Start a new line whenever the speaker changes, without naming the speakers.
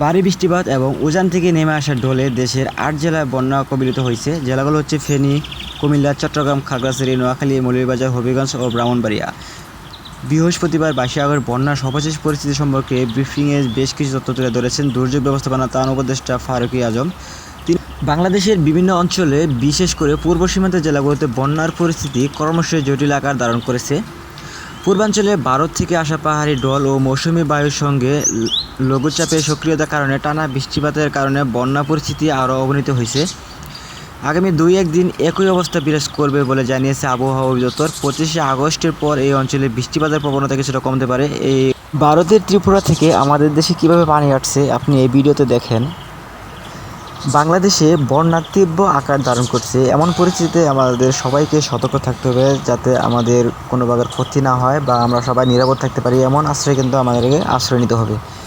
ভারী বৃষ্টিপাত এবং উজান থেকে নেমে আসা ঢলে দেশের আট জেলায় বন্যা কবলিত হয়েছে। জেলাগুলো হচ্ছে ফেনী, কুমিল্লা, চট্টগ্রাম, খাগড়াছড়ি, নোয়াখালী, মৌলভীবাজার, হবিগঞ্জ ও ব্রাহ্মণবাড়িয়া। বৃহস্পতিবার বাইশে আগস্ট বন্যার সর্বশেষ পরিস্থিতি সম্পর্কে ব্রিফিংয়ে বেশ কিছু তথ্য তুলে ধরেছেন দুর্যোগ ব্যবস্থাপনা তান উপদেষ্টা ফারুকি আজম। তিনি বাংলাদেশের বিভিন্ন অঞ্চলে, বিশেষ করে পূর্ব সীমান্তের জেলাগুলোতে বন্যার পরিস্থিতি ক্রমশই জটিল আকার ধারণ করেছে। পূর্বাঞ্চলে ভারত থেকে আসা পাহাড়ি ঢল ও মৌসুমি বায়ুর সঙ্গে লঘুচাপের সক্রিয়তার কারণে টানা বৃষ্টিপাতের কারণে বন্যা পরিস্থিতি আরও অবনীত হয়েছে। আগামী দুই একদিন একই অবস্থা বিরাজ করবে বলে জানিয়েছে আবহাওয়া অধিদপ্তর। পঁচিশে আগস্টের পর এই অঞ্চলে বৃষ্টিপাতের প্রবণতা কিছুটা কমতে পারে। এই ভারতের ত্রিপুরা থেকে আমাদের দেশে কীভাবে পানি আসছে, আপনি এই ভিডিওতে দেখেন। বাংলাদেশে বন্যার তীব্র আকার ধারণ করছে। এমন পরিস্থিতিতে আমাদের সবাইকে সতর্ক থাকতে হবে যাতে আমাদের কোনো ক্ষতি না হয় বা আমরা সবাই নিরাপদ থাকতে পারি। এমন আশ্রয় কিন্তু আমাদেরকে আশ্রয় নিতে হবে।